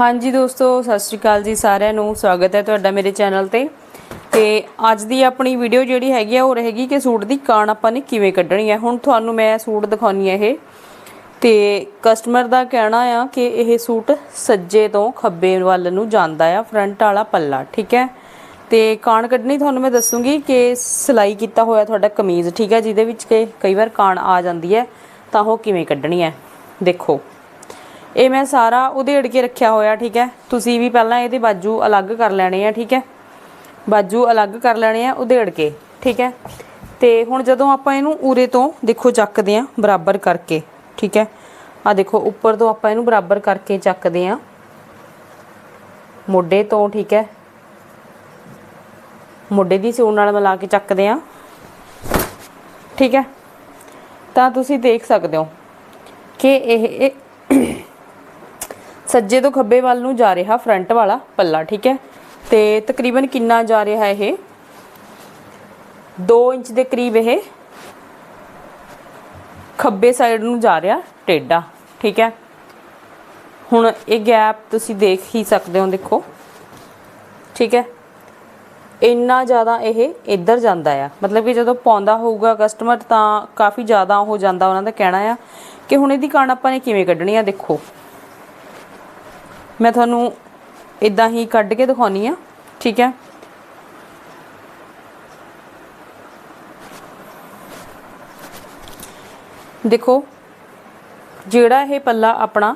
ਹਾਂਜੀ ਦੋਸਤੋ, ਸਤਿ ਸ਼੍ਰੀ ਅਕਾਲ ਜੀ ਸਾਰਿਆਂ ਨੂੰ। ਸਵਾਗਤ ਹੈ ਤੁਹਾਡਾ ਮੇਰੇ ਚੈਨਲ ਤੇ। ਤੇ ਅੱਜ ਦੀ ਆਪਣੀ ਵੀਡੀਓ ਜਿਹੜੀ ਹੈਗੀ ਆ, ਉਹ ਰਹੇਗੀ ਕਿ ਸੂਟ ਦੀ ਕਾਣ ਆਪਾਂ ਨੇ ਕਿਵੇਂ ਕੱਢਣੀ ਹੈ। ਹੁਣ ਤੁਹਾਨੂੰ ਮੈਂ ਸੂਟ ਦਿਖਾਉਣੀ ਹੈ ਇਹ। ਤੇ ਕਸਟਮਰ ਦਾ ਕਹਿਣਾ ਆ ਕਿ ਇਹ ਸੂਟ ਸੱਜੇ ਤੋਂ ਖੱਬੇ ਵੱਲ ਨੂੰ ਜਾਂਦਾ ਆ ਫਰੰਟ ਵਾਲਾ ਪੱਲਾ, ਠੀਕ ਹੈ? ਤੇ ਕਾਣ ਕੱਢਣੀ ਤੁਹਾਨੂੰ ਮੈਂ ਦੱਸੂਗੀ ਕਿ ਸਿਲਾਈ ਕੀਤਾ ਹੋਇਆ ਤੁਹਾਡਾ ਕਮੀਜ਼, ਠੀਕ ਹੈ? ਜਿਹਦੇ ਵਿੱਚ ਕਿ ਕਈ ਵਾਰ ਕਾਣ ਆ ਜਾਂਦੀ ਹੈ, ਤਾਂ ਉਹ ਕਿਵੇਂ ਕੱਢਣੀ ਹੈ? ਦੇਖੋ। ਇਹ ਮੈਂ ਸਾਰਾ ਉਧੇੜ ਕੇ ਰੱਖਿਆ ਹੋਇਆ, ਠੀਕ ਹੈ? ਤੁਸੀਂ ਵੀ ਪਹਿਲਾਂ ਇਹਦੇ ਬਾਜੂ ਅਲੱਗ ਕਰ ਲੈਣੇ ਆ, ਠੀਕ ਹੈ? ਬਾਜੂ ਅਲੱਗ ਕਰ ਲੈਣੇ ਆ ਉਧੇੜ ਕੇ, ਠੀਕ ਹੈ? ਤੇ ਹੁਣ ਜਦੋਂ ਆਪਾਂ ਇਹਨੂੰ ਉਰੇ ਤੋਂ ਦੇਖੋ ਚੱਕਦੇ ਆ ਬਰਾਬਰ ਕਰਕੇ, ਠੀਕ ਹੈ? ਆ ਦੇਖੋ, ਉੱਪਰ ਤੋਂ ਆਪਾਂ ਇਹਨੂੰ ਬਰਾਬਰ ਕਰਕੇ ਚੱਕਦੇ ਆ ਮੋਢੇ ਤੋਂ, ਠੀਕ ਹੈ? ਮੋਢੇ ਦੀ ਸਿਉਣ ਨਾਲ ਮਿਲਾ ਕੇ ਚੱਕਦੇ ਆ ਠੀਕ ਹੈ? ਤਾਂ ਤੁਸੀਂ ਦੇਖ ਸਕਦੇ ਹੋ ਕਿ ਇਹ ਇਹ ਸੱਜੇ ਤੋਂ ਖੱਬੇ ਵੱਲ ਨੂੰ ਜਾ ਰਿਹਾ ਫਰੰਟ ਵਾਲਾ ਪੱਲਾ, ਠੀਕ ਹੈ? ਤੇ ਤਕਰੀਬਨ ਕਿੰਨਾ ਜਾ ਰਿਹਾ ਹੈ ਇਹ? 2 ਇੰਚ ਦੇ ਕਰੀਬ ਇਹ ਖੱਬੇ ਸਾਈਡ ਨੂੰ ਜਾ ਰਿਹਾ ਟੇਡਾ, ਠੀਕ ਹੈ? ਹੁਣ ਇਹ ਗੈਪ ਤੁਸੀਂ ਦੇਖ ਹੀ ਸਕਦੇ ਹੋ, ਦੇਖੋ। ਠੀਕ ਹੈ? ਇੰਨਾ ਜ਼ਿਆਦਾ ਇਹ ਇੱਧਰ ਜਾਂਦਾ ਆ। ਮਤਲਬ ਕਿ ਜਦੋਂ ਪਾਉਂਦਾ ਹੋਊਗਾ ਕਸਟਮਰ ਤਾਂ ਕਾਫੀ ਜ਼ਿਆਦਾ ਹੋ ਜਾਂਦਾ, ਉਹਨਾਂ ਦਾ ਕਹਿਣਾ ਆ ਕਿ ਹੁਣ ਇਹਦੀ ਕਾਣ ਆਪਾਂ ਨੇ ਕਿਵੇਂ ਕੱਢਣੀ ਆ, ਦੇਖੋ। ਮੈਂ ਤੁਹਾਨੂੰ ਇਦਾਂ ਹੀ ਕੱਢ ਕੇ ਦਿਖਾਉਣੀ ਆ, ਠੀਕ ਹੈ? ਦੇਖੋ, ਜਿਹੜਾ ਇਹ ਪੱਲਾ ਆਪਣਾ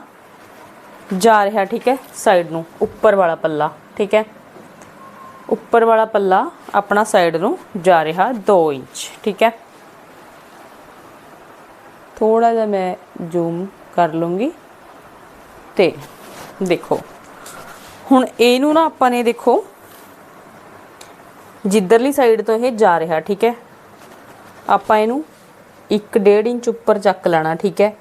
ਜਾ ਰਿਹਾ, ਠੀਕ ਹੈ ਸਾਈਡ ਨੂੰ, ਉੱਪਰ ਵਾਲਾ ਪੱਲਾ, ਠੀਕ ਹੈ? ਉੱਪਰ ਵਾਲਾ ਪੱਲਾ ਆਪਣਾ ਸਾਈਡ ਨੂੰ ਜਾ ਰਿਹਾ 2 ਇੰਚ, ਠੀਕ ਹੈ? ਥੋੜਾ ਜਿਹਾ ਮੈਂ ਜ਼ੂਮ ਕਰ ਲੂੰਗੀ ਤੇ ਦੇਖੋ। ਹੁਣ ਇਹਨੂੰ ਨਾ ਆਪਾਂ ਨੇ ਦੇਖੋ, ਜਿੱਧਰਲੀ ਸਾਈਡ ਤੋਂ ਇਹ ਜਾ ਰਿਹਾ, ਠੀਕ ਹੈ? ਆਪਾਂ ਇਹਨੂੰ 1.5 ਇੰਚ ਉੱਪਰ ਚੱਕ ਲੈਣਾ, ਠੀਕ ਹੈ?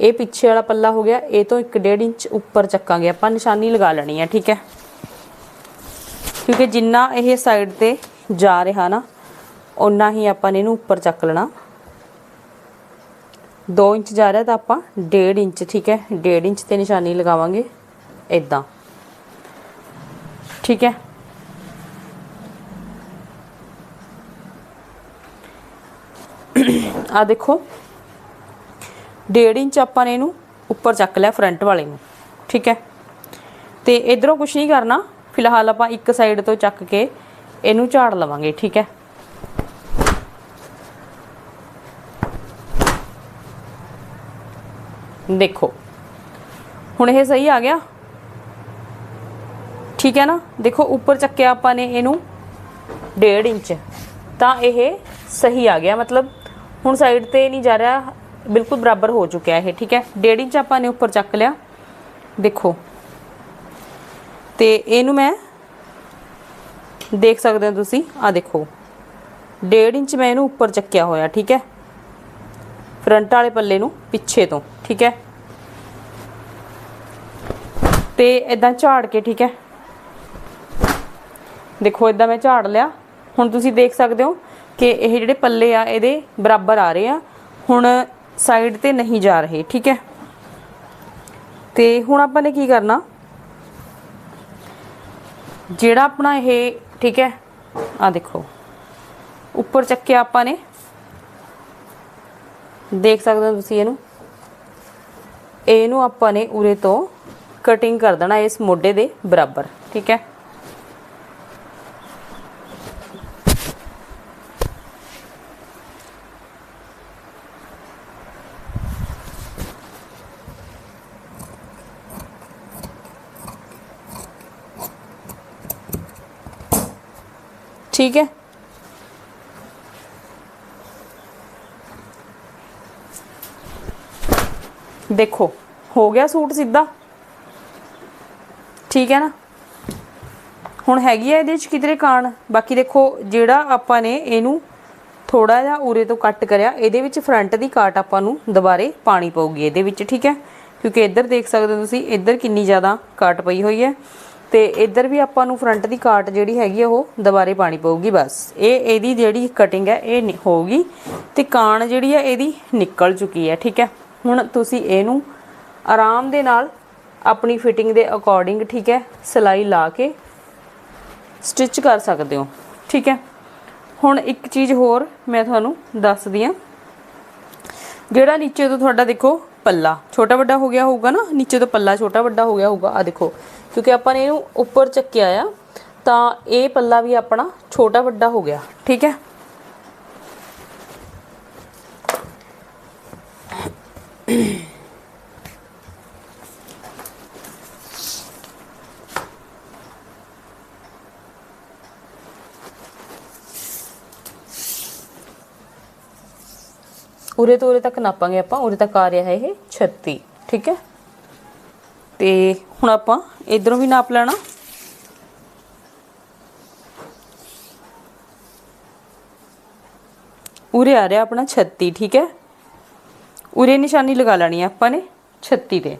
ਇਹ ਪਿੱਛੇ ਵਾਲਾ ਪੱਲਾ ਹੋ ਗਿਆ, ਇਹ ਤੋਂ 1.5 ਇੰਚ ਉੱਪਰ ਚੱਕਾਂਗੇ, ਆਪਾਂ ਨਿਸ਼ਾਨੀ ਲਗਾ ਲੈਣੀ ਹੈ, ਠੀਕ ਹੈ? ਕਿਉਂਕਿ ਜਿੰਨਾ ਇਹ ਸਾਈਡ ਤੇ ਜਾ ਰਿਹਾ ਨਾ ਉਨਾ ਹੀ ਆਪਾਂ ਨੇ ਇਹਨੂੰ ਉੱਪਰ ਚੱਕ ਲੈਣਾ। 2 ਇੰਚ ਜਾ ਰਿਹਾ ਤਾਂ ਆਪਾਂ 1.5 ਇੰਚ, ਠੀਕ ਹੈ? 1.5 ਇੰਚ ਤੇ ਨਿਸ਼ਾਨੀ ਲਗਾਵਾਂਗੇ। ਇਦਾਂ ਠੀਕ ਹੈ? ਆ ਦੇਖੋ। 1.5 ਇੰਚ ਆਪਾਂ ਨੇ ਇਹਨੂੰ ਉੱਪਰ ਚੱਕ ਲਿਆ ਫਰੰਟ ਵਾਲੇ ਨੂੰ। ਠੀਕ ਹੈ? ਤੇ ਇਧਰੋਂ ਕੁਝ ਨਹੀਂ ਕਰਨਾ। ਫਿਲਹਾਲ ਆਪਾਂ ਇੱਕ ਸਾਈਡ ਤੋਂ ਚੱਕ ਕੇ ਇਹਨੂੰ ਝਾੜ ਲਵਾਂਗੇ। ਠੀਕ ਹੈ? ਦੇਖੋ। ਹੁਣ ਇਹ ਸਹੀ ਆ ਗਿਆ? ਠੀਕ ਹੈ ਨਾ? ਦੇਖੋ, ਉੱਪਰ ਚੱਕਿਆ ਆਪਾਂ ਨੇ ਇਹਨੂੰ 1.5 ਇੰਚ। ਤਾਂ ਇਹ ਸਹੀ ਆ ਗਿਆ। ਮਤਲਬ ਹੁਣ ਸਾਈਡ ਤੇ ਨਹੀਂ ਜਾ ਰਿਹਾ। ਬਿਲਕੁਲ ਬਰਾਬਰ ਹੋ ਚੁੱਕਿਆ ਇਹ, ਠੀਕ ਹੈ? 1.5 ਇੰਚ ਆਪਾਂ ਨੇ ਉੱਪਰ ਚੱਕ ਲਿਆ। ਦੇਖੋ। ਤੇ ਇਹਨੂੰ ਮੈਂ ਦੇਖ ਸਕਦੇ ਹੋ ਤੁਸੀਂ। ਆ ਦੇਖੋ। 1.5 ਇੰਚ ਮੈਂ ਇਹਨੂੰ ਉੱਪਰ ਚੱਕਿਆ ਹੋਇਆ, ਠੀਕ ਹੈ? ਫਰੰਟ ਵਾਲੇ ਪੱਲੇ ਨੂੰ ਪਿੱਛੇ ਤੋਂ, ਠੀਕ ਹੈ? ਤੇ ਇਦਾਂ ਝਾੜ ਕੇ, ਠੀਕ ਹੈ? ਦੇਖੋ ਇਦਾਂ ਮੈਂ ਝਾੜ ਲਿਆ। ਹੁਣ ਤੁਸੀਂ ਦੇਖ ਸਕਦੇ ਹੋ ਕਿ ਇਹ ਜਿਹੜੇ ਪੱਲੇ ਆ, ਇਹਦੇ ਬਰਾਬਰ ਆ ਰਹੇ ਆ। ਹੁਣ ਸਾਈਡ ਤੇ ਨਹੀਂ ਜਾ ਰਹੇ, ਠੀਕ ਹੈ? ਤੇ ਹੁਣ ਆਪਾਂ ਨੇ ਕੀ ਕਰਨਾ? ਜਿਹੜਾ ਆਪਣਾ ਇਹ, ਠੀਕ ਹੈ? ਆ ਦੇਖੋ। ਉੱਪਰ ਚੱਕਿਆ ਆਪਾਂ ਨੇ। ਦੇਖ ਸਕਦੇ ਹੋ ਤੁਸੀਂ ਇਹਨੂੰ? ਇਹਨੂੰ ਆਪਾਂ ਨੇ ਉਰੇ ਤੋਂ ਕਟਿੰਗ ਕਰ ਦੇਣਾ ਇਸ ਮੋਢੇ ਦੇ ਬਰਾਬਰ, ਠੀਕ ਹੈ? ਠੀਕ ਹੈ। ਦੇਖੋ, ਹੋ ਗਿਆ ਸੂਟ ਸਿੱਧਾ। ਠੀਕ ਹੈ ਨਾ? ਹੁਣ ਹੈਗੀ ਆ ਇਹਦੇ ਵਿੱਚ ਕਿਧਰੇ ਕਾਣ। ਬਾਕੀ ਦੇਖੋ, ਜਿਹੜਾ ਆਪਾਂ ਨੇ ਇਹਨੂੰ ਥੋੜਾ ਜਿਹਾ ਉਰੇ ਤੋਂ ਕੱਟ ਕਰਿਆ, ਇਹਦੇ ਵਿੱਚ ਫਰੰਟ ਦੀ ਕਾਟ ਆਪਾਂ ਨੂੰ ਦੁਬਾਰੇ ਪਾਣੀ ਪਊਗੀ ਇਹਦੇ ਵਿੱਚ, ਠੀਕ ਹੈ? ਕਿਉਂਕਿ ਇੱਧਰ ਦੇਖ ਸਕਦੇ ਹੋ ਤੁਸੀਂ, ਇੱਧਰ ਕਿੰਨੀ ਜ਼ਿਆਦਾ ਕਾਟ ਪਈ ਹੋਈ ਹੈ। ਤੇ ਇੱਧਰ ਵੀ ਆਪਾਂ ਨੂੰ ਫਰੰਟ ਦੀ ਕਾਟ ਜਿਹੜੀ ਹੈਗੀ ਆ ਉਹ ਦੁਬਾਰੇ ਪਾਣੀ ਪਊਗੀ ਬਸ। ਇਹ ਇਹਦੀ ਜਿਹੜੀ ਕਟਿੰਗ ਹੈ, ਇਹ ਨਹੀਂ ਹੋਊਗੀ ਤੇ ਕਾਣ ਜਿਹੜੀ ਹੈ ਇਹਦੀ ਨਿਕਲ ਚੁੱਕੀ ਹੈ, ਠੀਕ ਹੈ? ਹੁਣ ਤੁਸੀਂ ਇਹਨੂੰ ਆਰਾਮ ਦੇ ਨਾਲ ਆਪਣੀ ਫਿਟਿੰਗ ਦੇ ਅਕੋਰਡਿੰਗ ਠੀਕ ਹੈ, ਸਿਲਾਈ ਲਾ ਕੇ ਸਟਿਚ ਕਰ ਸਕਦੇ ਹੋ, ਠੀਕ ਹੈ? ਹੁਣ ਇੱਕ ਚੀਜ਼ ਹੋਰ ਮੈਂ ਤੁਹਾਨੂੰ ਦੱਸਦੀ ਆ ਜਿਹੜਾ ਨੀਚੇ ਤੋਂ ਤੁਹਾਡਾ ਦੇਖੋ ਪੱਲਾ। ਛੋਟਾ ਵੱਡਾ ਹੋ ਗਿਆ ਹੋਊਗਾ ਨਾ, ਨੀਚੇ ਤੋਂ ਪੱਲਾ ਛੋਟਾ ਵੱਡਾ ਹੋ ਗਿਆ ਹੋਊਗਾ। ਆ ਦੇਖੋ, ਕਿਉਂਕਿ ਆਪਾਂ ਨੇ ਇਹਨੂੰ ਉੱਪਰ ਚੱਕਿਆ ਆ, ਤਾਂ ਇਹ ਪੱਲਾ ਵੀ ਆਪਣਾ ਛੋਟਾ ਵੱਡਾ ਹੋ ਗਿਆ, ਠੀਕ ਹੈ? ਉਰੇ ਤੋਂ ਉਰੇ ਤੱਕ ਨਾਪਾਂਗੇ ਆਪਾਂ, ਉਰੇ ਤੱਕ ਆ ਰਿਹਾ ਹੈ ਇਹ 36 ਠੀਕ ਹੈ? ਤੇ ਹੁਣ ਆਪਾਂ ਇਧਰੋਂ ਵੀ ਨਾਪ ਲੈਣਾ। ਉਰੇ ਆ ਰਿਹਾ ਆਪਣਾ 36 ਠੀਕ ਹੈ? ਉਰੇ ਨਿਸ਼ਾਨੀ ਲਗਾ ਲੈਣੀ ਹੈ ਆਪਾਂ ਨੇ 36 ਤੇ।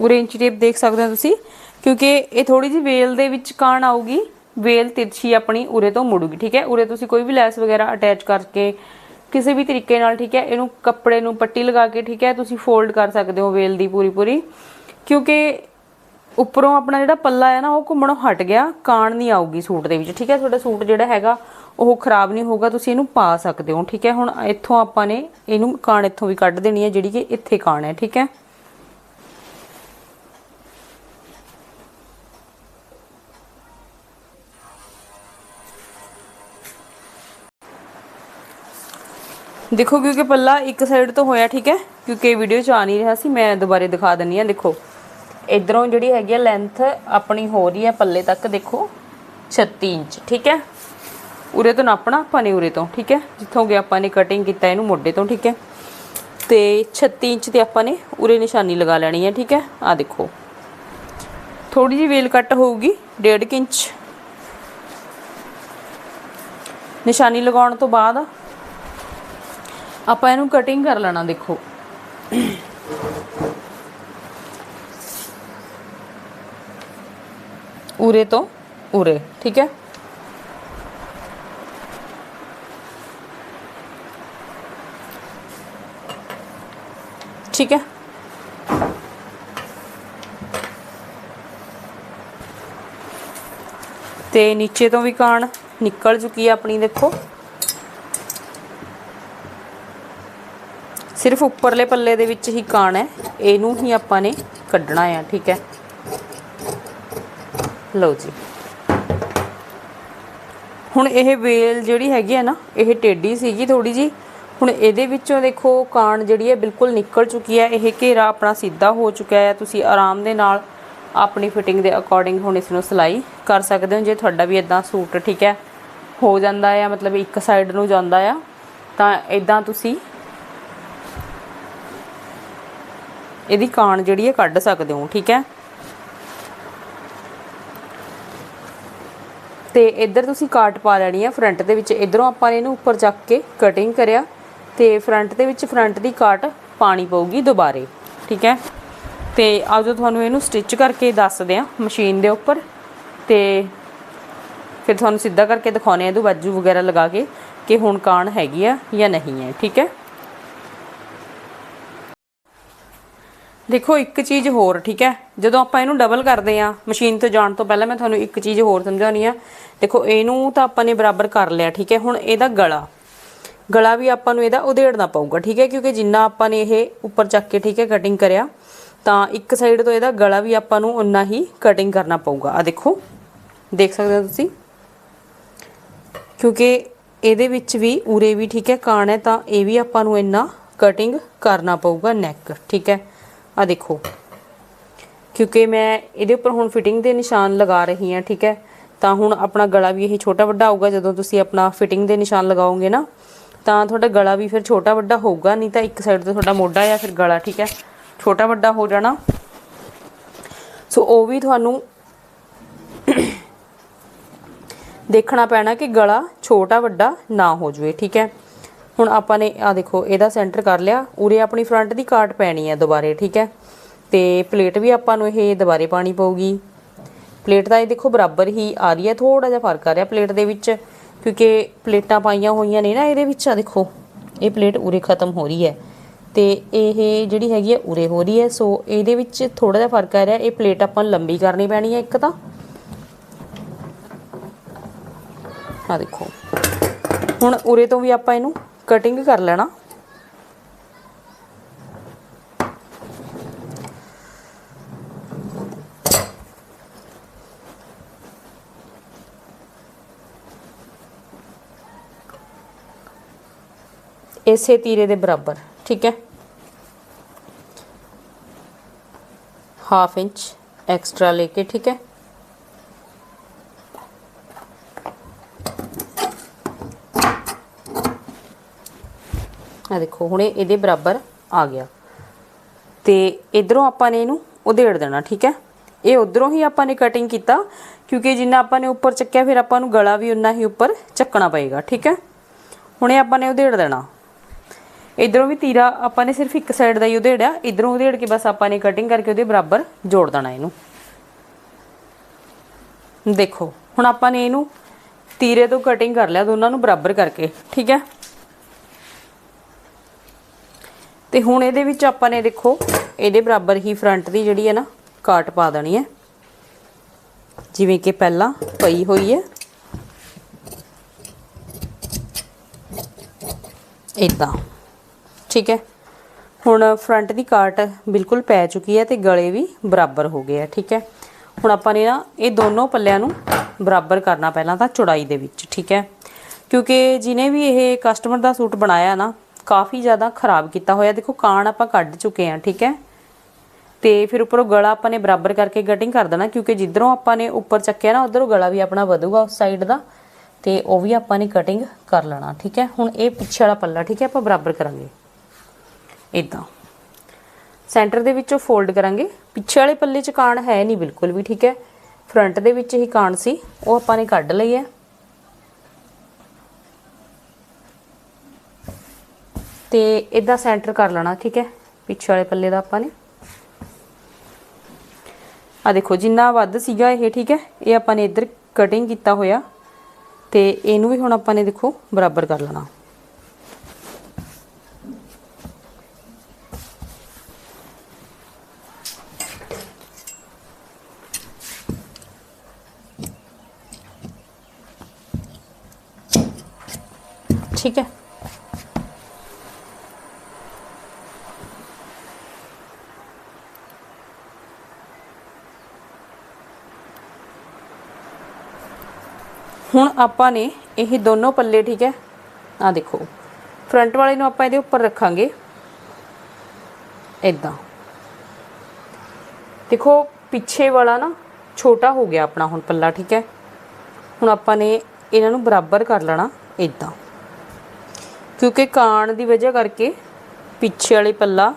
ਉਰੇ ਇੰਚ ਟੇਪ ਦੇਖ ਸਕਦੇ ਹੋ ਤੁਸੀਂ, ਕਿਉਂਕਿ ਇਹ ਥੋੜੀ ਜਿਹੀ ਵੇਲ ਦੇ ਵਿੱਚ ਕਾਣ ਆਊਗੀ। ਵੇਲ ਤਿਰਛੀ ਆਪਣੀ ਉਰੇ ਤੋਂ ਮੁੜੂਗੀ, ਠੀਕ ਹੈ? ਉਰੇ ਤੁਸੀਂ ਕੋਈ ਵੀ ਲੈਸ ਵਗੈਰਾ ਅਟੈਚ ਕਰਕੇ ਕਿਸੇ ਵੀ ਤਰੀਕੇ ਨਾਲ, ਠੀਕ ਹੈ? ਇਹਨੂੰ ਕੱਪੜੇ ਨੂੰ ਪੱਟੀ ਲਗਾ ਕੇ, ਠੀਕ ਹੈ? ਤੁਸੀਂ ਫੋਲਡ ਕਰ ਸਕਦੇ ਹੋ ਵੇਲ ਦੀ ਪੂਰੀ ਪੂਰੀ, ਕਿਉਂਕਿ ਉੱਪਰੋਂ ਆਪਣਾ ਜਿਹੜਾ ਪੱਲਾ ਹੈ ਨਾ, ਉਹ ਘੁੰਮਣੋਂ ਹਟ ਗਿਆ, ਕਾਣ ਨਹੀਂ ਆਊਗੀ ਸੂਟ ਦੇ ਵਿੱਚ, ਠੀਕ ਹੈ? ਤੁਹਾਡਾ ਸੂਟ ਜਿਹੜਾ ਹੈਗਾ, ਉਹ ਖਰਾਬ ਨਹੀਂ ਹੋਊਗਾ, ਤੁਸੀਂ ਇਹਨੂੰ ਪਾ ਸਕਦੇ ਹੋ, ਠੀਕ ਹੈ? ਹੁਣ ਇੱਥੋਂ ਆਪਾਂ ਨੇ ਇਹਨੂੰ ਕਾਣ ਇੱਥੋਂ ਵੀ ਕੱਢ ਦੇਣੀ ਹੈ, ਜਿਹੜੀ ਕਿ ਇੱਥੇ ਕਾਣ ਹੈ, ਠੀਕ ਹੈ? ਦੇਖੋ, ਕਿਉਂਕਿ ਪੱਲਾ ਇੱਕ ਸਾਈਡ ਤੋਂ ਹੋਇਆ ਠੀਕ ਹੈ, ਕਿਉਂਕਿ ਵੀਡੀਓ ਚ ਆ ਨਹੀਂ ਰਿਹਾ ਸੀ, ਮੈਂ ਦੁਬਾਰੇ ਦਿਖਾ ਦਿੰਨੀ ਆ ਦੇਖੋ। ਇਧਰੋਂ ਜਿਹੜੀ ਹੈਗੀ ਆ ਲੈਂਥ ਆਪਣੀ ਹੋ ਰਹੀ ਹੈ ਪੱਲੇ ਤੱਕ, ਦੇਖੋ 36 ਇੰਚ, ਠੀਕ ਹੈ। ਉਰੇ ਤੋਂ ਨਾਪਣਾ ਆਪਾਂ ਨੇ ਉਰੇ ਤੋਂ, ਠੀਕ ਹੈ। ਜਿੱਥੋਂ ਕਿ ਆਪਾਂ ਨੇ ਕਟਿੰਗ ਕੀਤਾ ਇਹਨੂੰ ਮੋਢੇ ਤੋਂ, ਠੀਕ ਹੈ। ਤੇ 36 ਇੰਚ ਤੇ ਆਪਾਂ ਨੇ ਉਰੇ ਨਿਸ਼ਾਨੀ ਲਗਾ ਲੈਣੀ ਹੈ, ਠੀਕ ਹੈ। ਆ ਦੇਖੋ। ਥੋੜੀ ਜਿਹੀ ਵੇਲ ਕੱਟ ਹੋਊਗੀ 1.5 ਇੰਚ। ਨਿਸ਼ਾਨੀ ਲਗਾਉਣ ਤੋਂ ਬਾਅਦ ਆਪਾਂ ਇਹਨੂੰ ਕਟਿੰਗ ਕਰ ਲੈਣਾ ਦੇਖੋ। ਉਰੇ ਤੋਂ ਉਰੇ, ਠੀਕ ਹੈ? ਠੀਕ ਹੈ? ਤੇ ਨੀਚੇ ਤੋਂ ਵੀ ਕਾਣ ਨਿਕਲ ਚੁੱਕੀ ਹੈ ਆਪਣੀ, ਦੇਖੋ। ਸਿਰਫ ਉੱਪਰਲੇ ਪੱਲੇ ਦੇ ਵਿੱਚ ਹੀ ਕਾਣ ਹੈ। ਇਹਨੂੰ ਹੀ ਆਪਾਂ ਨੇ ਕੱਢਣਾ ਆ, ਠੀਕ ਹੈ। ਲਓ ਜੀ। ਹੁਣ ਇਹ ਵੇਲ ਜਿਹੜੀ ਹੈਗੀ ਹੈ ਨਾ, ਇਹ ਟੇਢੀ ਸੀਗੀ ਥੋੜੀ ਜੀ ਹੁਣ ਇਹਦੇ ਵਿੱਚੋਂ ਦੇਖੋ, ਕਾਣ ਜਿਹੜੀ ਹੈ ਬਿਲਕੁਲ ਨਿਕਲ ਚੁੱਕੀ ਹੈ। ਇਹ ਘੇਰਾ ਆਪਣਾ ਸਿੱਧਾ ਹੋ ਚੁੱਕਿਆ ਹੈ। ਤੁਸੀਂ ਆਰਾਮ ਦੇ ਨਾਲ ਆਪਣੀ ਫਿਟਿੰਗ ਦੇ ਅਕੋਰਡਿੰਗ ਹੁਣ ਇਸ ਨੂੰ ਸਿਲਾਈ ਕਰ ਸਕਦੇ ਹੋ। ਜੇ ਤੁਹਾਡਾ ਵੀ ਇਦਾਂ ਸੂਟ, ਠੀਕ ਹੈ, ਹੋ ਜਾਂਦਾ ਹੈ ਮਤਲਬ ਇੱਕ ਸਾਈਡ ਨੂੰ ਜਾਂਦਾ ਆ, ਤਾਂ ਇਦਾਂ ਤੁਸੀਂ ਇਹਦੀ ਕਾਣ ਜਿਹੜੀ ਹੈ ਕੱਢ ਸਕਦੇ ਹੋ, ਠੀਕ ਹੈ? ਤੇ ਇੱਧਰ ਤੁਸੀਂ ਕਾਟ ਪਾ ਲੈਣੀ ਹੈ ਫਰੰਟ ਦੇ ਵਿੱਚ, ਇਧਰੋਂ ਆਪਾਂ ਨੇ ਇਹਨੂੰ ਉੱਪਰ ਚੱਕ ਕੇ ਕਟਿੰਗ ਕਰਿਆ, ਤੇ ਫਰੰਟ ਦੇ ਵਿੱਚ ਫਰੰਟ ਦੀ ਕਾਟ ਪਾਣੀ ਪਊਗੀ ਦੁਬਾਰੇ, ਠੀਕ ਹੈ? ਤੇ ਆਜੋ ਤੁਹਾਨੂੰ ਇਹਨੂੰ ਸਟਿਚ ਕਰਕੇ ਦੱਸਦੇ ਆ ਮਸ਼ੀਨ ਦੇ ਉੱਪਰ, ਤੇ ਫਿਰ ਤੁਹਾਨੂੰ ਸਿੱਧਾ ਕਰਕੇ ਦਿਖਾਉਣੇ ਆ ਇਹਦੇ ਬਾਜੂ ਵਗੈਰਾ ਲਗਾ ਕੇ ਕਿ ਹੁਣ ਕਾਣ ਹੈਗੀ ਆ ਜਾਂ ਨਹੀਂ ਹੈ, ਠੀਕ ਹੈ? ਦੇਖੋ, ਇੱਕ ਚੀਜ਼ ਹੋਰ, ਠੀਕ ਹੈ? ਜਦੋਂ ਆਪਾਂ ਇਹਨੂੰ ਡਬਲ ਕਰਦੇ ਆ ਮਸ਼ੀਨ ਤੋਂ ਜਾਣ ਤੋਂ ਪਹਿਲਾਂ ਮੈਂ ਤੁਹਾਨੂੰ ਇੱਕ ਚੀਜ਼ ਹੋਰ ਸਮਝਾਉਣੀ ਆ। ਦੇਖੋ, ਇਹਨੂੰ ਤਾਂ ਆਪਾਂ ਨੇ ਬਰਾਬਰ ਕਰ ਲਿਆ, ਠੀਕ ਹੈ? ਹੁਣ ਇਹਦਾ ਗਲਾ। ਗਲਾ ਵੀ ਆਪਾਂ ਨੂੰ ਇਹਦਾ ਉਧੇੜਨਾ ਪਊਗਾ, ਠੀਕ ਹੈ? ਕਿਉਂਕਿ ਜਿੰਨਾ ਆਪਾਂ ਨੇ ਇਹ ਉੱਪਰ ਚੱਕ ਕੇ, ਠੀਕ ਹੈ ਕਟਿੰਗ ਕਰਿਆ, ਤਾਂ ਇੱਕ ਸਾਈਡ ਤੋਂ ਇਹਦਾ ਗਲਾ ਵੀ ਆਪਾਂ ਨੂੰ ਉਨਾ ਹੀ ਕਟਿੰਗ ਕਰਨਾ ਪਊਗਾ। ਆ ਦੇਖੋ, ਦੇਖ ਸਕਦੇ ਹੋ ਤੁਸੀਂ? ਕਿਉਂਕਿ ਇਹਦੇ ਵਿੱਚ ਵੀ ਉਰੇ ਵੀ, ਠੀਕ ਹੈ, ਕਾਣ ਹੈ, ਤਾਂ ਇਹ ਵੀ ਆਪਾਂ ਨੂੰ ਇੰਨਾ ਕਟਿੰਗ ਕਰਨਾ ਪਊਗਾ ਨੈਕ ਠੀਕ ਹੈ? ਆ ਦੇਖੋ। ਕਿਉਂਕਿ ਮੈਂ ਇਹਦੇ ਉੱਪਰ ਹੁਣ ਫਿਟਿੰਗ ਦੇ ਨਿਸ਼ਾਨ ਲਗਾ ਰਹੀ ਹਾਂ, ਠੀਕ ਹੈ? ਤਾਂ ਹੁਣ ਆਪਣਾ ਗਲਾ ਵੀ ਇਹ ਛੋਟਾ ਵੱਡਾ ਹੋਊਗਾ, ਜਦੋਂ ਤੁਸੀਂ ਆਪਣਾ ਫਿਟਿੰਗ ਦੇ ਨਿਸ਼ਾਨ ਲਗਾਓਗੇ ਨਾ, ਤਾਂ ਤੁਹਾਡਾ ਗਲਾ ਵੀ ਫਿਰ ਛੋਟਾ ਵੱਡਾ ਹੋਊਗਾ, ਨਹੀਂ ਤਾਂ ਇੱਕ ਸਾਈਡ ਤੋਂ ਤੁਹਾਡਾ ਮੋਢਾ ਜਾਂ ਫਿਰ ਗਲਾ, ਠੀਕ ਹੈ? ਛੋਟਾ ਵੱਡਾ ਹੋ ਜਾਣਾ। ਸੋ ਉਹ ਵੀ ਤੁਹਾਨੂੰ ਦੇਖਣਾ ਪੈਣਾ ਕਿ ਗਲਾ ਛੋਟਾ ਵੱਡਾ ਨਾ ਹੋ ਜਵੇ, ਠੀਕ ਹੈ? ਹੁਣ ਆਪਾਂ ਨੇ ਆ ਦੇਖੋ, ਇਹਦਾ ਸੈਂਟਰ ਕਰ ਲਿਆ। ਉਰੇ ਆਪਣੀ ਫਰੰਟ ਦੀ ਕਾਟ ਪੈਣੀ ਹੈ ਦੁਬਾਰੇ, ਠੀਕ ਹੈ? ਤੇ ਪਲੇਟ ਵੀ ਆਪਾਂ ਨੂੰ ਇਹ ਦੁਬਾਰੇ ਪਾਣੀ ਪਊਗੀ। ਪਲੇਟ ਦਾ ਇਹ ਦੇਖੋ ਬਰਾਬਰ ਹੀ ਆ ਰਹੀ ਹੈ ਥੋੜਾ ਜਿਹਾ ਫ਼ਰਕ ਆ ਰਿਹਾ ਪਲੇਟ ਦੇ ਵਿੱਚ, ਕਿਉਂਕਿ ਪਲੇਟਾਂ ਪਾਈਆਂ ਹੋਈਆਂ ਨੇ ਨਾ ਇਹਦੇ ਵਿੱਚ ਆ ਦੇਖੋ, ਇਹ ਪਲੇਟ ਉਰੇ ਖਤਮ ਹੋ ਰਹੀ ਹੈ। ਤੇ ਇਹ ਜਿਹੜੀ ਹੈਗੀ ਹੈ, ਉਰੇ ਹੋ ਰਹੀ ਹੈ। ਸੋ ਇਹਦੇ ਵਿੱਚ ਥੋੜਾ ਜਿਹਾ ਫ਼ਰਕ ਆ ਰਿਹਾ, ਇਹ ਪਲੇਟ ਆਪਾਂ ਨੂੰ ਲੰਬੀ ਕਰਨੀ ਪੈਣੀ ਹੈ ਇੱਕ ਤਾਂ। ਆ ਦੇਖੋ। ਹੁਣ ਉਰੇ ਤੋਂ ਵੀ ਆਪਾਂ ਇਹਨੂੰ ਕਟਿੰਗ ਕਰ ਲੈਣਾ। ਇਸੇ ਤੀਰੇ ਦੇ ਬਰਾਬਰ, ਠੀਕ ਹੈ? ਹਾਫ ਇੰਚ ਐਕਸਟਰਾ ਲੈ ਕੇ, ਠੀਕ ਹੈ? ਆ ਦੇਖੋ, ਹੁਣੇ ਇਹਦੇ ਬਰਾਬਰ ਆ ਗਿਆ। ਤੇ ਇਧਰੋਂ ਆਪਾਂ ਨੇ ਇਹਨੂੰ ਉਧੇੜ ਦੇਣਾ, ਠੀਕ ਹੈ? ਇਹ ਉਧਰੋਂ ਹੀ ਆਪਾਂ ਨੇ ਕਟਿੰਗ ਕੀਤਾ, ਕਿਉਂਕਿ ਜਿੰਨਾ ਆਪਾਂ ਨੇ ਉੱਪਰ ਚੱਕਿਆ, ਫਿਰ ਆਪਾਂ ਨੂੰ ਗਲਾ ਵੀ ਉਨਾ ਹੀ ਉੱਪਰ ਚੱਕਣਾ ਪਏਗਾ, ਠੀਕ ਹੈ? ਹੁਣੇ ਆਪਾਂ ਨੇ ਉਧੇੜ ਦੇਣਾ। ਇਧਰੋਂ ਵੀ ਤੀਰਾ ਆਪਾਂ ਨੇ ਸਿਰਫ ਇੱਕ ਸਾਈਡ ਦਾ ਹੀ ਉਧੇੜਿਆ, ਇਧਰੋਂ ਉਧੇੜ ਕੇ ਬਸ ਆਪਾਂ ਨੇ ਕਟਿੰਗ ਕਰਕੇ ਉਹਦੇ ਬਰਾਬਰ ਜੋੜ ਦੇਣਾ ਇਹਨੂੰ। ਦੇਖੋ, ਹੁਣ ਆਪਾਂ ਨੇ ਇਹਨੂੰ ਤੀਰੇ ਤੋਂ ਕਟਿੰਗ ਕਰ ਲਿਆ, ਦੋਨਾਂ ਨੂੰ ਬਰਾਬਰ ਕਰਕੇ, ਠੀਕ ਹੈ? ਤੇ ਹੁਣ ਇਹਦੇ ਵਿੱਚ ਆਪਾਂ ਨੇ ਦੇਖੋ, ਇਹਦੇ ਬਰਾਬਰ ਹੀ ਫਰੰਟ ਦੀ ਜਿਹੜੀ ਹੈ ਨਾ ਕਾਟ ਪਾ ਦੇਣੀ ਹੈ। ਜਿਵੇਂ ਕਿ ਪਹਿਲਾਂ ਪਈ ਹੋਈ ਹੈ। ਇਦਾਂ ਠੀਕ ਹੈ। ਹੁਣ ਫਰੰਟ ਦੀ ਕਾਟ ਬਿਲਕੁਲ ਪੈ ਚੁੱਕੀ ਹੈ ਤੇ ਗਲੇ ਵੀ ਬਰਾਬਰ ਹੋ ਗਏ ਆ, ਠੀਕ ਹੈ। ਹੁਣ ਆਪਾਂ ਨੇ ਨਾ ਇਹ ਦੋਨੋਂ ਪੱਲਿਆਂ ਨੂੰ ਬਰਾਬਰ ਕਰਨਾ ਪਹਿਲਾਂ ਤਾਂ ਚੌੜਾਈ ਦੇ ਵਿੱਚ, ਠੀਕ ਹੈ। ਕਿਉਂਕਿ ਜਿਨੇ ਵੀ ਇਹ ਕਸਟਮਰ ਦਾ ਸੂਟ ਬਣਾਇਆ ਨਾ ਕਾਫੀ ਜ਼ਿਆਦਾ ਖਰਾਬ ਕੀਤਾ ਹੋਇਆ। ਦੇਖੋ ਕਾਣ ਆਪਾਂ ਕੱਢ ਚੁੱਕੇ ਆ ਠੀਕ ਹੈ? ਤੇ ਫਿਰ ਉੱਪਰੋਂ ਗਲਾ ਆਪਾਂ ਨੇ ਬਰਾਬਰ ਕਰਕੇ ਕਟਿੰਗ ਕਰ ਦੇਣਾ, ਕਿਉਂਕਿ ਜਿੱਧਰੋਂ ਆਪਾਂ ਨੇ ਉੱਪਰ ਚੱਕਿਆ ਨਾ, ਉਧਰੋਂ ਗਲਾ ਵੀ ਆਪਣਾ ਵਧੂਗਾ ਉਸ ਸਾਈਡ ਦਾ। ਤੇ ਉਹ ਵੀ ਆਪਾਂ ਨੇ ਕਟਿੰਗ ਕਰ ਲੈਣਾ, ਠੀਕ ਹੈ? ਹੁਣ ਇਹ ਪਿੱਛੇ ਵਾਲਾ ਪੱਲਾ, ਠੀਕ ਹੈ? ਆਪਾਂ ਬਰਾਬਰ ਕਰਾਂਗੇ। ਇਦਾਂ ਸੈਂਟਰ ਦੇ ਵਿੱਚੋਂ ਫੋਲਡ ਕਰਾਂਗੇ। ਪਿੱਛੇ ਵਾਲੇ ਪੱਲੇ 'ਚ ਕਾਣ ਹੈ ਨਹੀਂ ਬਿਲਕੁਲ ਵੀ, ਠੀਕ ਹੈ? ਫਰੰਟ ਦੇ ਵਿੱਚ ਹੀ ਕਾਣ ਸੀ, ਉਹ ਆਪਾਂ ਨੇ ਕੱਢ ਲਈ ਹੈ। ਤੇ ਇਦਾਂ ਸੈਂਟਰ ਕਰ ਲੈਣਾ, ਠੀਕ ਹੈ? ਪਿੱਛੇ ਵਾਲੇ ਪੱਲੇ ਦਾ ਆਪਾਂ ਨੇ। ਆ ਦੇਖੋ, ਜਿੰਨਾ ਵੱਧ ਸੀਗਾ ਇਹ, ਠੀਕ ਹੈ? ਇਹ ਆਪਾਂ ਨੇ ਇੱਧਰ ਕਟਿੰਗ ਕੀਤਾ ਹੋਇਆ ਤੇ ਇਹਨੂੰ ਵੀ ਹੁਣ ਆਪਾਂ ਨੇ ਦੇਖੋ ਬਰਾਬਰ ਕਰ ਲੈਣਾ। ਠੀਕ ਹੈ? ਹੁਣ ਆਪਾਂ ਨੇ ਇਹ ਦੋਨੋਂ ਪੱਲੇ, ਠੀਕ ਹੈ ਆ ਦੇਖੋ ਫਰੰਟ ਵਾਲੇ ਨੂੰ ਆਪਾਂ ਇਹਦੇ ਉੱਪਰ ਰੱਖਾਂਗੇ। ਇਦਾਂ ਦੇਖੋ, ਪਿੱਛੇ ਵਾਲਾ ਨਾ ਛੋਟਾ ਹੋ ਗਿਆ ਆਪਣਾ ਹੁਣ ਪੱਲਾ, ਠੀਕ ਹੈ। ਹੁਣ ਆਪਾਂ ਨੇ ਇਹਨਾਂ ਨੂੰ ਬਰਾਬਰ ਕਰ ਲੈਣਾ ਇਦਾਂ ਕਿਉਂਕਿ ਕਾਣ ਦੀ ਵਜ੍ਹਾ ਕਰਕੇ ਪਿੱਛੇ ਵਾਲੇ ਪੱਲਾ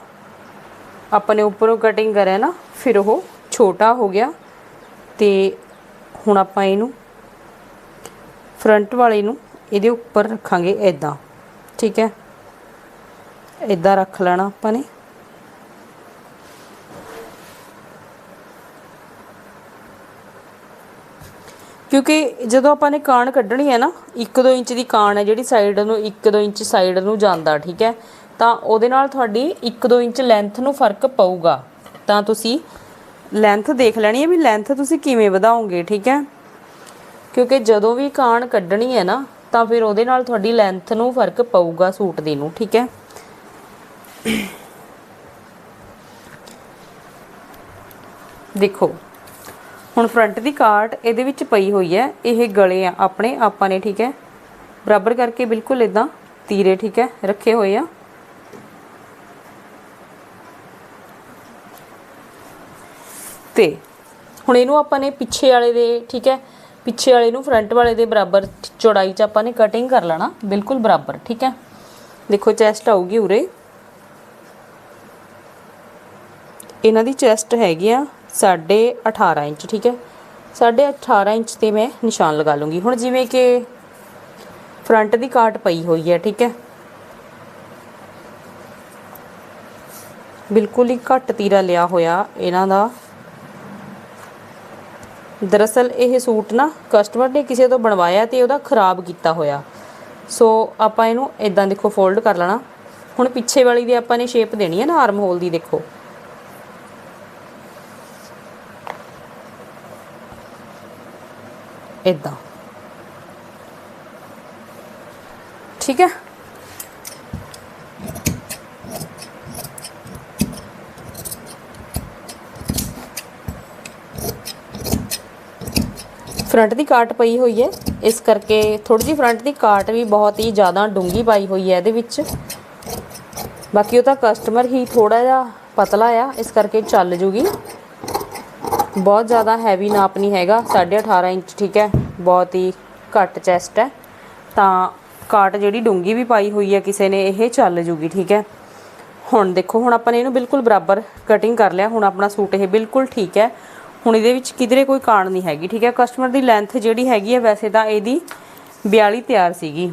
ਆਪਾਂ ਨੇ ਉੱਪਰੋਂ ਕਟਿੰਗ ਕਰਿਆ ਨਾ, ਫਿਰ ਉਹ ਛੋਟਾ ਹੋ ਗਿਆ ਤੇ ਹੁਣ ਆਪਾਂ ਇਹਨੂੰ ਫਰੰਟ ਵਾਲੇ ਨੂੰ ਇਹਦੇ ਉੱਪਰ ਰੱਖਾਂਗੇ ਇਦਾਂ ਠੀਕ ਹੈ? ਇਦਾਂ ਰੱਖ ਲੈਣਾ ਆਪਾਂ ਨੇ। ਕਿਉਂਕਿ ਜਦੋਂ ਆਪਾਂ ਨੇ ਕਾਣ ਕੱਢਣੀ ਹੈ ਨਾ 1-2 ਇੰਚ ਦੀ ਕਾਣ ਹੈ ਜਿਹੜੀ ਸਾਈਡ ਨੂੰ 1-2 ਇੰਚ ਸਾਈਡ ਨੂੰ ਜਾਂਦਾ, ਠੀਕ ਹੈ? ਤਾਂ ਉਹਦੇ ਨਾਲ ਤੁਹਾਡੀ 1-2 ਇੰਚ ਲੈਂਥ ਨੂੰ ਫ਼ਰਕ ਪਊਗਾ। ਤਾਂ ਤੁਸੀਂ ਲੈਂਥ ਦੇਖ ਲੈਣੀ ਹੈ ਵੀ ਲੈਂਥ ਤੁਸੀਂ ਕਿਵੇਂ ਵਧਾਓਗੇ, ਠੀਕ ਹੈ? ਕਿਉਂਕਿ ਜਦੋਂ ਵੀ ਕਾਣ ਕੱਢਣੀ ਹੈ ਨਾ, ਤਾਂ ਫਿਰ ਉਹਦੇ ਨਾਲ ਤੁਹਾਡੀ ਲੈਂਥ ਨੂੰ ਫ਼ਰਕ ਪਊਗਾ ਸੂਟ ਦੀ ਨੂੰ, ਠੀਕ ਹੈ? ਦੇਖੋ, ਹੁਣ ਫਰੰਟ ਦੀ ਕਾਟ ਇਹਦੇ ਵਿੱਚ ਪਈ ਹੋਈ ਹੈ, ਇਹ ਗਲੇ ਆ, ਆਪਣੇ ਆਪਾਂ ਨੇ, ਠੀਕ ਹੈ? ਬਰਾਬਰ ਕਰਕੇ ਬਿਲਕੁਲ ਇਦਾਂ ਤੀਰੇ, ਠੀਕ ਹੈ, ਰੱਖੇ ਹੋਏ ਆ। ਤੇ ਹੁਣ ਇਹਨੂੰ ਆਪਾਂ ਨੇ ਪਿੱਛੇ ਵਾਲੇ ਦੇ, ਠੀਕ ਹੈ ਪਿੱਛੇ ਵਾਲੇ ਨੂੰ ਫਰੰਟ ਵਾਲੇ ਦੇ ਬਰਾਬਰ ਚੌੜਾਈ 'ਚ ਆਪਾਂ ਨੇ ਕਟਿੰਗ ਕਰ ਲੈਣਾ, ਬਿਲਕੁਲ ਬਰਾਬਰ, ਠੀਕ ਹੈ? ਦੇਖੋ ਚੈਸਟ ਆਊਗੀ ਉਰੇ। ਇਹਨਾਂ ਦੀ ਚੈਸਟ ਹੈਗੀ ਆ ਸਾਢੇ 18 ਇੰਚ, ਠੀਕ ਹੈ? ਸਾਢੇ 18 ਇੰਚ ਤੇ ਮੈਂ ਨਿਸ਼ਾਨ ਲਗਾ ਲੂੰਗੀ। ਹੁਣ ਜਿਵੇਂ ਕਿ ਫਰੰਟ ਦੀ ਕਾਟ ਪਈ ਹੋਈ ਹੈ, ਠੀਕ ਹੈ? ਬਿਲਕੁਲ ਹੀ ਘੱਟ ਤੀਰਾ ਲਿਆ ਹੋਇਆ ਇਹਨਾਂ ਦਾ। ਦਰਅਸਲ ਇਹ ਸੂਟ ਨਾ ਕਸਟਮਰ ਨੇ ਕਿਸੇ ਤੋਂ ਬਣਵਾਇਆ ਤੇ ਉਹਦਾ ਖਰਾਬ ਕੀਤਾ ਹੋਇਆ। ਸੋ ਆਪਾਂ ਇਹਨੂੰ ਇਦਾਂ ਦੇਖੋ ਫੋਲਡ ਕਰ ਲੈਣਾ। ਹੁਣ ਪਿੱਛੇ ਵਾਲੀ ਦੀ ਆਪਾਂ ਨੇ ਸ਼ੇਪ ਦੇਣੀ ਹੈ ਨਾ ਆਰਮ ਹੋਲ ਦੀ ਦੇਖੋ। ਇਦਾਂ ਠੀਕ ਹੈ? ਫਰੰਟ ਦੀ ਕਾਟ ਪਈ ਹੋਈ ਹੈ। ਇਸ ਕਰਕੇ ਥੋੜੀ ਜਿਹੀ ਫਰੰਟ ਦੀ ਕਾਟ ਵੀ ਬਹੁਤ ਹੀ ਜ਼ਿਆਦਾ ਡੂੰਗੀ ਪਾਈ ਹੋਈ ਹੈ ਇਹਦੇ ਵਿੱਚ। ਬਾਕੀ ਉਹ ਤਾਂ ਕਸਟਮਰ ਹੀ ਥੋੜਾ ਜਿਹਾ ਪਤਲਾ ਆ, ਇਸ ਕਰਕੇ ਚੱਲ ਜੂਗੀ। ਬਹੁਤ ਜ਼ਿਆਦਾ ਹੈਵੀ ਨਾਪ ਨਹੀਂ ਹੈਗਾ 18.5 ਇੰਚ, ਠੀਕ ਹੈ। ਬਹੁਤ ਹੀ ਘੱਟ ਚੈਸਟ ਹੈ। ਤਾਂ ਕਾਟ ਜਿਹੜੀ ਡੂੰਗੀ ਵੀ ਪਾਈ ਹੋਈ ਹੈ ਕਿਸੇ ਨੇ, ਇਹ ਚੱਲ ਜੂਗੀ, ਠੀਕ ਹੈ। ਹੁਣ ਦੇਖੋ, ਹੁਣ ਆਪਾਂ ਨੇ ਇਹਨੂੰ ਬਿਲਕੁਲ ਬਰਾਬਰ ਕਟਿੰਗ ਕਰ ਲਿਆ। ਹੁਣ ਆਪਣਾ ਸੂਟ ਇਹ ਬਿਲਕੁਲ ਠੀਕ ਹੈ। ਹੁਣ ਇਹਦੇ ਵਿੱਚ ਕਿਧਰੇ ਕੋਈ ਕਾਣ ਨਹੀਂ ਹੈਗੀ, ਠੀਕ ਹੈ? ਕਸਟਮਰ ਦੀ ਲੈਂਥ ਜਿਹੜੀ ਹੈਗੀ ਹੈ, ਵੈਸੇ ਤਾਂ ਇਹਦੀ 42 ਤਿਆਰ ਸੀਗੀ।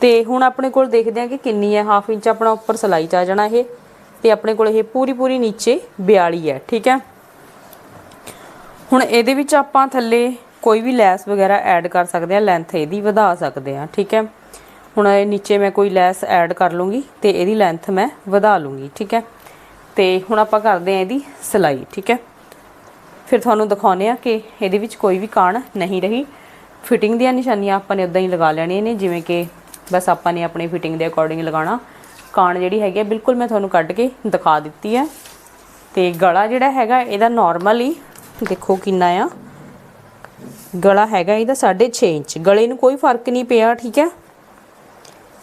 ਤੇ ਹੁਣ ਆਪਣੇ ਕੋਲ ਦੇਖਦੇ ਹਾਂ ਕਿ ਕਿੰਨੀ ਹੈ। ਹਾਫ ਇੰਚ ਆਪਣਾ ਉੱਪਰ ਸਲਾਈ ਚ ਆ ਜਾਣਾ ਇਹ, ਤੇ ਆਪਣੇ ਕੋਲ ਇਹ ਪੂਰੀ ਪੂਰੀ ਨੀਚੇ 42 ਹੈ, ਠੀਕ ਹੈ? ਹੁਣ ਇਹਦੇ ਵਿੱਚ ਆਪਾਂ ਥੱਲੇ ਕੋਈ ਵੀ ਲੈਸ ਵਗੈਰਾ ਐਡ ਕਰ ਸਕਦੇ ਆ ਲੈਂਥ ਇਹਦੀ ਵਧਾ ਸਕਦੇ ਆ ਠੀਕ ਹੈ? ਹੁਣ ਇਹ ਨੀਚੇ ਮੈਂ ਕੋਈ ਲੈਸ ਐਡ ਕਰ ਲੂੰਗੀ ਤੇ ਇਹਦੀ ਲੈਂਥ ਮੈਂ ਵਧਾ ਲੂੰਗੀ, ਠੀਕ ਹੈ? ਤੇ ਹੁਣ ਆਪਾਂ ਕਰਦੇ ਆ ਇਹਦੀ ਸਲਾਈ, ਠੀਕ ਹੈ? ਫਿਰ ਤੁਹਾਨੂੰ ਦਿਖਾਉਨੇ ਆ ਕਿ ਇਹਦੇ ਵਿੱਚ ਕੋਈ ਵੀ ਕਾਣ ਨਹੀਂ ਰਹੀ। ਫਿਟਿੰਗ ਦੀਆਂ ਨਿਸ਼ਾਨੀਆਂ ਆਪਾਂ ਨੇ ਉਦਾਂ ਹੀ ਲਗਾ ਲੈਣੀਆਂ ਨੇ ਜਿਵੇਂ ਕਿ ਬਸ ਆਪਾਂ ਨੇ ਆਪਣੀ ਫਿਟਿੰਗ ਦੇ ਅਕੋਰਡਿੰਗ ਲਗਾਉਣਾ। ਕਾਣ ਜਿਹੜੀ ਹੈਗੀ ਆ, ਬਿਲਕੁਲ ਮੈਂ ਤੁਹਾਨੂੰ ਕੱਢ ਕੇ ਦਿਖਾ ਦਿੱਤੀ ਹੈ। ਤੇ ਗਲਾ ਜਿਹੜਾ ਹੈਗਾ ਇਹਦਾ ਨਾਰਮਲੀ ਦੇਖੋ ਕਿੰਨਾ ਆ। ਗਲਾ ਹੈਗਾ ਇਹਦਾ 6.5 ਇੰਚ। ਗਲੇ ਨੂੰ ਕੋਈ ਫ਼ਰਕ ਨਹੀਂ ਪਿਆ ਠੀਕ ਹੈ।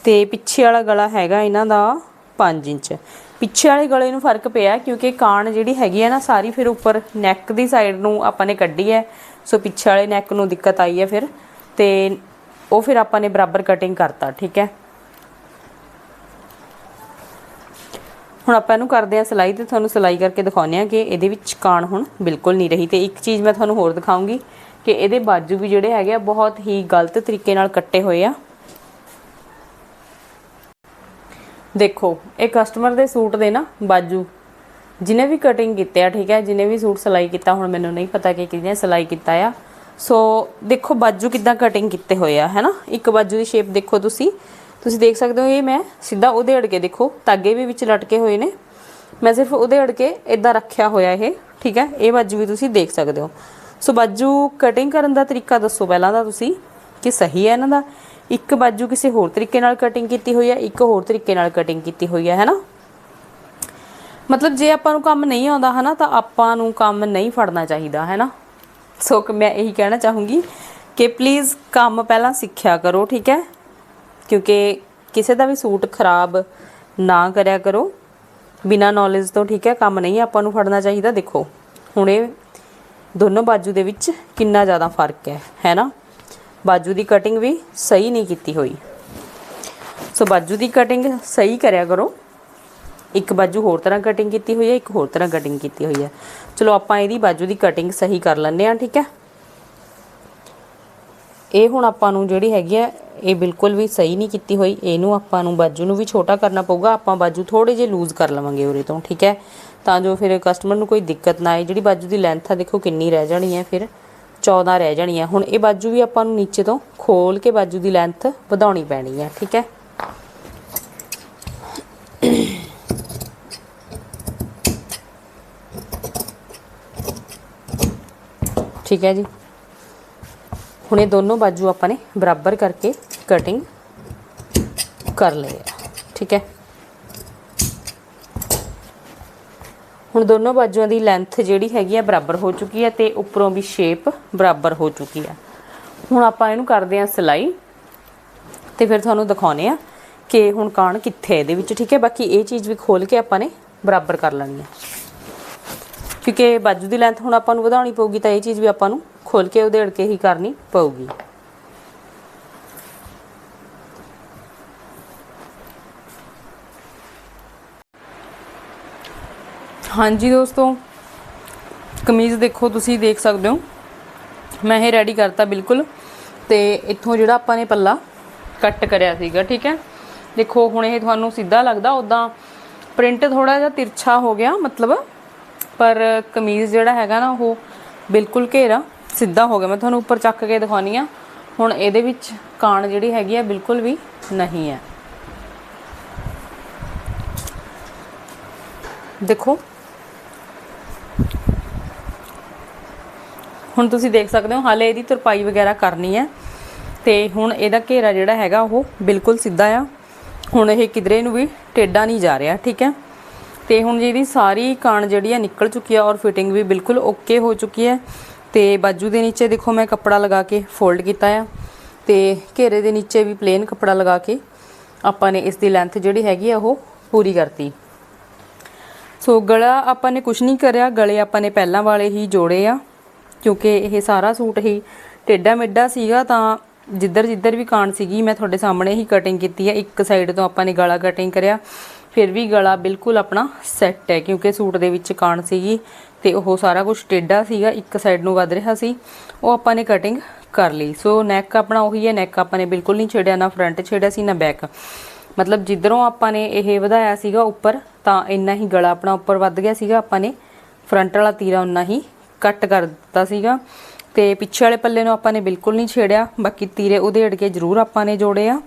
ਤੇ ਪਿੱਛੇ ਵਾਲਾ ਗਲਾ ਹੈਗਾ ਇਹਨਾਂ ਦਾ 5 ਇੰਚ। ਪਿੱਛੇ ਵਾਲੇ ਗਲੇ ਨੂੰ ਫ਼ਰਕ ਪਿਆ ਕਿਉਂਕਿ ਕਾਣ ਜਿਹੜੀ ਹੈਗੀ ਹੈ ਨਾ, ਸਾਰੀ ਫਿਰ ਉੱਪਰ ਨੈਕ ਦੀ ਸਾਈਡ ਨੂੰ ਆਪਾਂ ਨੇ ਕੱਢੀ ਹੈ। ਸੋ ਪਿੱਛੇ ਵਾਲੇ ਨੈਕ ਨੂੰ ਦਿੱਕਤ ਆਈ ਹੈ ਫਿਰ। ਤੇ ਉਹ ਫਿਰ ਆਪਾਂ ਨੇ ਬਰਾਬਰ ਕਟਿੰਗ ਕਰਤਾ, ਠੀਕ ਹੈ। ਹੁਣ ਆਪਾਂ ਇਹਨੂੰ ਕਰਦੇ ਹਾਂ ਸਿਲਾਈ ਤੇ ਤੁਹਾਨੂੰ ਸਿਲਾਈ ਕਰਕੇ ਦਿਖਾਉਂਦੇ ਹਾਂ ਕਿ ਇਹਦੇ ਵਿੱਚ ਕਾਣ ਹੁਣ ਬਿਲਕੁਲ ਨਹੀਂ ਰਹੀ। ਤੇ ਇੱਕ ਚੀਜ਼ ਮੈਂ ਤੁਹਾਨੂੰ ਹੋਰ ਦਿਖਾਉਂਗੀ ਕਿ ਇਹਦੇ ਬਾਜੂ ਵੀ ਜਿਹੜੇ ਹੈਗੇ ਆ, ਬਹੁਤ ਹੀ ਗਲਤ ਤਰੀਕੇ ਨਾਲ ਕੱਟੇ ਹੋਏ ਆ। ਦੇਖੋ, ਇਹ ਕਸਟਮਰ ਦੇ ਸੂਟ ਦੇ ਨਾ ਬਾਜੂ। ਜਿਹਨੇ ਵੀ ਕਟਿੰਗ ਕੀਤੇ ਆ, ਠੀਕ ਹੈ ਜਿਹਨੇ ਵੀ ਸੂਟ ਸਿਲਾਈ ਕੀਤਾ, ਹੁਣ ਮੈਨੂੰ ਨਹੀਂ ਪਤਾ ਕਿ ਕਿਹਨੇ ਸਿਲਾਈ ਕੀਤਾ ਆ। ਸੋ ਦੇਖੋ, ਬਾਜੂ ਕਿੱਦਾਂ ਕਟਿੰਗ ਕੀਤੇ ਹੋਏ ਆ ਹੈਨਾ ਇੱਕ ਬਾਜੂ ਦੀ ਸ਼ੇਪ ਦੇਖੋ ਤੁਸੀਂ। ਤੁਸੀਂ ਦੇਖ ਸਕਦੇ ਹੋ, ਇਹ ਮੈਂ ਸਿੱਧਾ ਉਹਦੇ ਅੜ ਕੇ ਦੇਖੋ ਤਾਗੇ ਵੀ ਵਿੱਚ ਲਟਕੇ ਹੋਏ ਨੇ। ਮੈਂ ਸਿਰਫ ਉਹਦੇ ਅੜ ਕੇ ਇਦਾਂ ਰੱਖਿਆ ਹੋਇਆ ਇਹ, ਠੀਕ ਹੈ? ਇਹ ਬਾਜੂ ਵੀ ਤੁਸੀਂ ਦੇਖ ਸਕਦੇ ਹੋ। ਸੋ ਬਾਜੂ ਕਟਿੰਗ ਕਰਨ ਦਾ ਤਰੀਕਾ ਦੱਸੋ ਪਹਿਲਾਂ ਦਾ ਤੁਸੀਂ, ਕਿ ਸਹੀ ਹੈ ਇਹਨਾਂ ਦਾ? ਇੱਕ ਬਾਜੂ ਕਿਸੇ ਹੋਰ ਤਰੀਕੇ ਨਾਲ ਕਟਿੰਗ ਕੀਤੀ ਹੋਈ ਹੈ, ਇੱਕ ਹੋਰ ਤਰੀਕੇ ਨਾਲ ਕਟਿੰਗ ਕੀਤੀ ਹੋਈ ਹੈ, ਹੈਨਾ? ਮਤਲਬ ਜੇ ਆਪਾਂ ਨੂੰ ਕੰਮ ਨਹੀਂ ਆਉਂਦਾ, ਹਨਾ, ਤਾਂ ਆਪਾਂ ਨੂੰ ਕੰਮ ਨਹੀਂ ਫੜਨਾ ਚਾਹੀਦਾ, ਹੈਨਾ? ਸੋ ਮੈਂ ਇਹੀ ਕਹਿਣਾ ਚਾਹੂੰਗੀ ਕਿ ਪਲੀਜ਼ ਕੰਮ ਪਹਿਲਾਂ ਸਿੱਖਿਆ ਕਰੋ, ਠੀਕ ਹੈ? ਕਿਉਂਕਿ ਕਿਸੇ ਦਾ ਵੀ ਸੂਟ ਖਰਾਬ ਨਾ ਕਰਿਆ ਕਰੋ। ਬਿਨਾ ਨੌਲੇਜ ਤੋਂ, ਠੀਕ ਹੈ, ਕੰਮ ਨਹੀਂ ਆਪਾਂ ਨੂੰ ਫੜਨਾ ਚਾਹੀਦਾ। ਦੇਖੋ, ਹੁਣ ਇਹ ਦੋਨੋਂ ਬਾਜੂ ਦੇ ਵਿੱਚ ਕਿੰਨਾ ਜ਼ਿਆਦਾ ਫ਼ਰਕ ਹੈ ਹੈ ਨਾ? ਬਾਜੂ ਦੀ ਕਟਿੰਗ ਵੀ ਸਹੀ ਨਹੀਂ ਕੀਤੀ ਹੋਈ। ਸੋ ਬਾਜੂ ਦੀ ਕਟਿੰਗ ਸਹੀ ਕਰਿਆ ਕਰੋ। ਇੱਕ ਬਾਜੂ ਹੋਰ ਤਰ੍ਹਾਂ ਕਟਿੰਗ ਕੀਤੀ ਹੋਈ ਹੈ, ਇੱਕ ਹੋਰ ਤਰ੍ਹਾਂ ਕਟਿੰਗ ਕੀਤੀ ਹੋਈ ਹੈ। ਚਲੋ, ਆਪਾਂ ਇਹਦੀ ਬਾਜੂ ਦੀ ਕਟਿੰਗ ਸਹੀ ਕਰ ਲੈਂਦੇ ਆ ਠੀਕ ਹੈ? ਇਹ ਹੁਣ ਆਪਾਂ ਨੂੰ ਜਿਹੜੀ ਹੈਗੀ ਆ ਇਹ ਬਿਲਕੁਲ ਵੀ ਸਹੀ ਨਹੀਂ ਕੀਤੀ ਹੋਈ। ਇਹਨੂੰ ਆਪਾਂ ਨੂੰ ਬਾਜੂ ਨੂੰ ਵੀ ਛੋਟਾ ਕਰਨਾ ਪਊਗਾ। ਆਪਾਂ ਬਾਜੂ ਥੋੜੇ ਜਿਹਾ ਲੂਜ਼ ਕਰ ਲਵਾਂਗੇ ਉਰੇ ਤੋਂ, ਠੀਕ ਹੈ? ਤਾਂ ਜੋ ਫਿਰ ਕਸਟਮਰ ਨੂੰ ਕੋਈ ਦਿੱਕਤ ਨਾ ਆਏ। ਜਿਹੜੀ ਬਾਜੂ ਦੀ ਲੈਂਥ ਆ, ਦੇਖੋ ਕਿੰਨੀ ਰਹਿ ਜਾਣੀ ਹੈ ਫਿਰ। 14 ਰਹਿ ਜਾਣੀ ਹੈ ਹੁਣ ਇਹ ਬਾਜੂ ਵੀ ਆਪਾਂ ਨੂੰ ਨੀਚੇ ਤੋਂ ਖੋਲ ਕੇ ਬਾਜੂ ਦੀ ਲੈਂਥ ਵਧਾਉਣੀ ਪੈਣੀ ਹੈ ਠੀਕ ਹੈ? ਠੀਕ ਹੈ ਜੀ। ਹੁਣ ਇਹ ਦੋਨੋਂ ਬਾਜੂ ਆਪਾਂ ਨੇ ਬਰਾਬਰ ਕਰਕੇ ਕਟਿੰਗ ਕਰ ਲਈ ਹੈ ਠੀਕ ਹੈ? ਹੁਣ ਦੋਨੋਂ ਬਾਜੂਆਂ ਦੀ ਲੈਂਥ ਜਿਹੜੀ ਹੈਗੀ ਆ ਬਰਾਬਰ ਹੋ ਚੁੱਕੀ ਹੈ ਤੇ ਉੱਪਰੋਂ ਵੀ ਸ਼ੇਪ ਬਰਾਬਰ ਹੋ ਚੁੱਕੀ ਹੈ ਹੁਣ ਆਪਾਂ ਇਹਨੂੰ ਕਰਦੇ ਹਾਂ ਸਿਲਾਈ ਤੇ ਫਿਰ ਤੁਹਾਨੂੰ ਦਿਖਾਉਨੇ ਆ ਕਿ ਹੁਣ ਕਾਣ ਕਿੱਥੇ ਇਹਦੇ ਵਿੱਚ, ਠੀਕ ਹੈ? ਬਾਕੀ ਇਹ ਚੀਜ਼ ਵੀ ਖੋਲ ਕੇ ਆਪਾਂ ਨੇ ਬਰਾਬਰ ਕਰ ਲੈਣੀ ਹੈ ਕਿਉਂਕਿ ਬਾਜੂ ਦੀ ਲੈਂਥ ਹੁਣ ਆਪਾਂ ਨੂੰ ਵਧਾਉਣੀ ਪਊਗੀ ਤਾਂ ਇਹ ਚੀਜ਼ ਵੀ ਆਪਾਂ ਨੂੰ ਖੋਲ ਕੇ ਉਧੇੜ ਕੇ ਹੀ ਕਰਨੀ ਪਊਗੀ। ਹਾਂਜੀ ਦੋਸਤੋ, ਕਮੀਜ਼ ਦੇਖੋ ਤੁਸੀਂ ਦੇਖ ਸਕਦੇ ਹੋ। ਮੈਂ ਇਹ ਰੈਡੀ ਕਰਤਾ ਬਿਲਕੁਲ ਤੇ ਇੱਥੋਂ ਜਿਹੜਾ ਆਪਾਂ ਨੇ ਪੱਲਾ ਕੱਟ ਕਰਿਆ ਸੀਗਾ, ਠੀਕ ਹੈ? ਦੇਖੋ, ਹੁਣ ਇਹ ਤੁਹਾਨੂੰ ਸਿੱਧਾ ਲੱਗਦਾ ਉਦਾਂ ਪ੍ਰਿੰਟ ਥੋੜਾ ਜਿਹਾ ਤਿਰਛਾ ਹੋ ਗਿਆ, ਮਤਲਬ ਪਰ ਕਮੀਜ਼ ਜਿਹੜਾ ਹੈਗਾ ਨਾ, ਉਹ ਬਿਲਕੁਲ ਘੇਰਾ ਸਿੱਧਾ ਹੋ ਗਿਆ। ਮੈਂ ਤੁਹਾਨੂੰ ਉੱਪਰ ਚੱਕ ਕੇ ਦਿਖਾਉਣੀ ਆ। ਹੁਣ ਇਹਦੇ ਵਿੱਚ ਕਾਣ ਜਿਹੜੀ ਹੈਗੀ ਆ, ਬਿਲਕੁਲ ਵੀ ਨਹੀਂ ਹੈ। ਦੇਖੋ ਹੁਣ ਤੁਸੀਂ ਦੇਖ ਸਕਦੇ ਹੋ, ਹਾਲੇ ਇਹਦੀ ਤਰਪਾਈ ਵਗੈਰਾ ਕਰਨੀ ਹੈ। ਤੇ ਹੁਣ ਇਹਦਾ ਘੇਰਾ ਜਿਹੜਾ ਹੈਗਾ, ਉਹ ਬਿਲਕੁਲ ਸਿੱਧਾ ਆ। ਹੁਣ ਇਹ ਕਿਧਰੇ ਨੂੰ ਵੀ ਟੇਢਾ ਨਹੀਂ ਜਾ ਰਿਹਾ, ਠੀਕ ਹੈ? ਤੇ ਹੁਣ ਜਿਹਦੀ ਸਾਰੀ ਕਾਣ ਜਿਹੜੀ ਆ, ਨਿਕਲ ਚੁੱਕੀ ਆ ਔਰ ਫਿਟਿੰਗ ਵੀ ਬਿਲਕੁਲ ਓਕੇ ਹੋ ਚੁੱਕੀ ਹੈ। ਤੇ ਬਾਜੂ ਦੇ ਨੀਚੇ ਦੇਖੋ, ਮੈਂ ਕੱਪੜਾ ਲਗਾ ਕੇ ਫੋਲਡ ਕੀਤਾ ਆ। ਤੇ ਘੇਰੇ ਦੇ ਨੀਚੇ ਵੀ ਪਲੇਨ ਕੱਪੜਾ ਲਗਾ ਕੇ ਆਪਾਂ ਨੇ ਇਸ ਦੀ ਲੈਂਥ ਜਿਹੜੀ ਹੈਗੀ ਆ, ਉਹ ਪੂਰੀ ਕਰਤੀ। ਸੋ ਗਲਾ ਆਪਾਂ ਨੇ ਕੁਝ ਨਹੀਂ ਕਰਿਆ, ਗਲੇ ਆਪਾਂ ਨੇ ਪਹਿਲਾਂ ਵਾਲੇ ਹੀ ਜੋੜੇ ਆ। ਕਿਉਂਕਿ ਇਹ ਸਾਰਾ ਸੂਟ ਹੀ ਟੇਡਾ ਮੇਡਾ ਸੀਗਾ ਤਾਂ ਜਿੱਧਰ ਜਿੱਧਰ ਵੀ ਕਾਣ ਸੀਗੀ, ਮੈਂ ਤੁਹਾਡੇ ਸਾਹਮਣੇ ਹੀ ਕਟਿੰਗ ਕੀਤੀ ਹੈ। ਇੱਕ ਸਾਈਡ ਤੋਂ ਆਪਾਂ ਨੇ ਗਲਾ ਕਟਿੰਗ ਕਰਿਆ, ਫਿਰ ਵੀ ਗਲਾ ਬਿਲਕੁਲ ਆਪਣਾ ਸੈੱਟ ਹੈ ਕਿਉਂਕਿ ਸੂਟ ਦੇ ਵਿੱਚ ਕਾਣ ਸੀਗੀ ਤੇ ਉਹ ਸਾਰਾ ਕੁਝ ਟੇਡਾ ਸੀਗਾ, ਇੱਕ ਸਾਈਡ ਨੂੰ ਵੱਧ ਰਿਹਾ ਸੀ, ਉਹ ਆਪਾਂ ਨੇ ਕਟਿੰਗ ਕਰ ਲਈ। ਸੋ ਨੈਕ ਆਪਣਾ ਉਹੀ ਹੈ ਨੈਕ ਆਪਾਂ ਨੇ ਬਿਲਕੁਲ ਨਹੀਂ ਛੇੜਿਆ, ਨਾ ਫਰੰਟ ਛੇੜਿਆ ਸੀ, ਨਾ ਬੈਕ ਮਤਲਬ ਜਿੱਧਰੋਂ ਆਪਾਂ ਨੇ ਇਹ ਵਧਾਇਆ ਸੀਗਾ ਉੱਪਰ, ਤਾਂ ਇੰਨਾ ਹੀ ਗਲਾ ਆਪਣਾ ਉੱਪਰ ਵੱਧ ਗਿਆ ਸੀਗਾ, ਆਪਾਂ ਨੇ ਫਰੰਟ ਵਾਲਾ ਤੀਰਾ ਉਨਾ ਹੀ ਕੱਟ ਕਰ ਦਿੱਤਾ ਸੀਗਾ। ਤੇ ਪਿੱਛੇ ਵਾਲੇ ਪੱਲੇ ਨੂੰ ਆਪਾਂ ਨੇ ਬਿਲਕੁਲ ਨਹੀਂ ਛੇੜਿਆ। ਬਾਕੀ ਤੀਰੇ ਉਧੇੜ ਕੇ ਜ਼ਰੂਰ ਆਪਾਂ ਨੇ ਜੋੜੇ ਆ।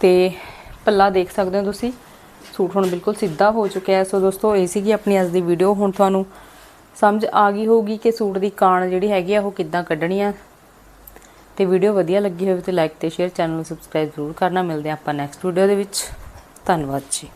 ਤੇ ਪੱਲਾ ਦੇਖ ਸਕਦੇ ਹੋ ਤੁਸੀਂ। ਸੂਟ ਹੁਣ ਬਿਲਕੁਲ ਸਿੱਧਾ ਹੋ ਚੁੱਕਿਆ ਹੈ। ਸੋ ਦੋਸਤੋ, ਇਹ ਸੀਗੀ ਆਪਣੀ ਅੱਜ ਦੀ ਵੀਡੀਓ ਹੁਣ ਤੁਹਾਨੂੰ ਸਮਝ ਆ ਗਈ ਹੋਊਗੀ ਕਿ ਸੂਟ ਦੀ ਕਾਣ ਜਿਹੜੀ ਹੈਗੀ ਆ, ਉਹ ਕਿੱਦਾਂ ਕੱਢਣੀ ਆ। ਤੇ ਵੀਡੀਓ ਵਧੀਆ ਲੱਗੀ ਹੋਵੇ ਤੇ ਲਾਈਕ ਤੇ ਸ਼ੇਅਰ ਚੈਨਲ ਨੂੰ ਸਬਸਕ੍ਰਾਈਬ ਜ਼ਰੂਰ ਕਰਨਾ। ਮਿਲਦੇ ਹਾਂ ਆਪਾਂ ਨੈਕਸਟ ਵੀਡੀਓ ਦੇ ਵਿੱਚ। ਧੰਨਵਾਦ ਜੀ।